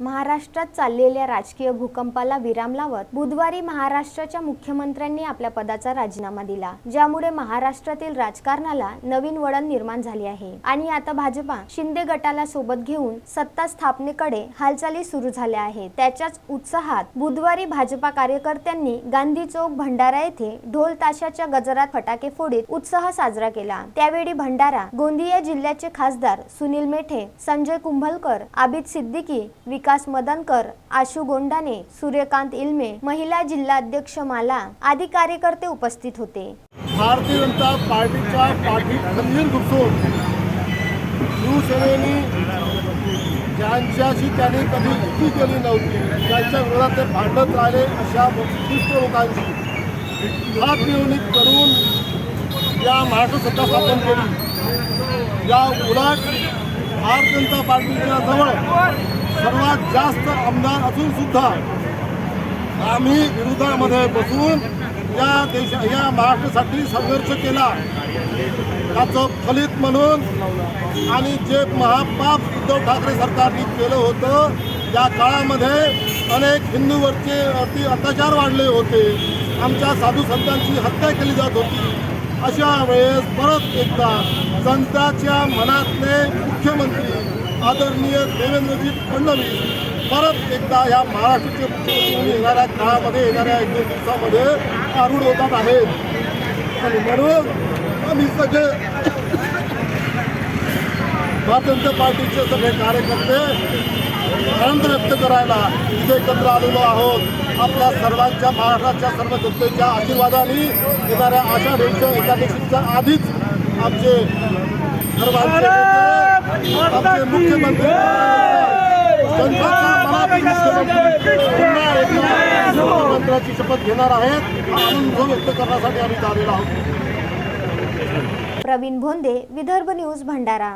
महाराष्ट्रात चाललेल्या राजकीय भूकंपाला विराम लावत बुधवारी महाराष्ट्राच्या मुख्यमंत्र्यांनी आपल्या पदाचा राजीनामा दिला ज्यामुळे महाराष्ट्रातील राजकारणाला नवीन वळण निर्माण झाले आहे. आणि आता भाजपा शिंदे गटाला सोबत घेऊन सत्ता स्थापनेकडे हालचाली सुरू झाल्या आहेत. त्याच्याच उत्साहात बुधवारी भाजपा कार्यकर्त्यांनी गांधी चौक भंडारा येथे ढोल ताशाच्या गजरात फटाके फोडीत उत्साह साजरा केला. त्यावेळी भंडारा गोंदिया जिल्ह्याचे खासदार सुनील मेठे संजय कुंभलकर आबिद सिद्दीकी विकास विकास मदनकर आशू गोंडाने सूर्यकांत इल्मे महिला जिल्हाध्यक्ष माला आदी कार्यकर्ते उपस्थित होते. भारतीय जनता पार्टीचा पाठी खंजीर घुसून शिवसेनेने ज्यांच्याशी त्यांनी कधी युती केली नव्हती त्यांच्या विरोधात ते भांडत राहिले अशा उत्कृष्ट लोकांची हात निवडणूक करून या महाराष्ट्र सत्ता स्थापन केली. या उलट भारतीय जनता पार्टीच्या जवळ सर्वात जास्त आमदार असून सुद्धा आम्ही विरोधामध्ये बसून या देशा या महाराष्ट्रासाठी संघर्ष केला. त्याचं फलित म्हणून आणि जे महापाप उद्धव ठाकरे सरकारने केलं होतं त्या काळामध्ये अनेक हिंदूवरचे अति अत्याचार वाढले होते. आमच्या साधू संतांची हत्या केली जात होती. अशा वेळेस परत एकदा जनताच्या मनातले मुख्यमंत्री आदरणीय देवेंद्रजी फडणवीस परत एकदा या महाराष्ट्राचे मुख्यमंत्री म्हणून येणाऱ्या काळामध्ये येणाऱ्या एक दोन दिवसामध्ये आरूढ होतात आहेत. आणि म्हणून आम्ही सगळे भारतीय जनता पार्टीचे सगळे कार्यकर्ते आनंद व्यक्त करायला इथे एकत्र आलेलो आहोत. आपल्या सर्वांच्या महाराष्ट्राच्या सर्व जनतेच्या आशीर्वादाने येणाऱ्या आषाढ एका एकादशीच्या आधीच आमचे सर्वांचे आमचे मुख्यमंत्री मुख्यमंत्र्याची शपथ घेणार आहेत. आनंद व्यक्त करण्यासाठी आम्ही आलेलो आहोत. प्रवीण भोंदे विदर्भ न्यूज भंडारा.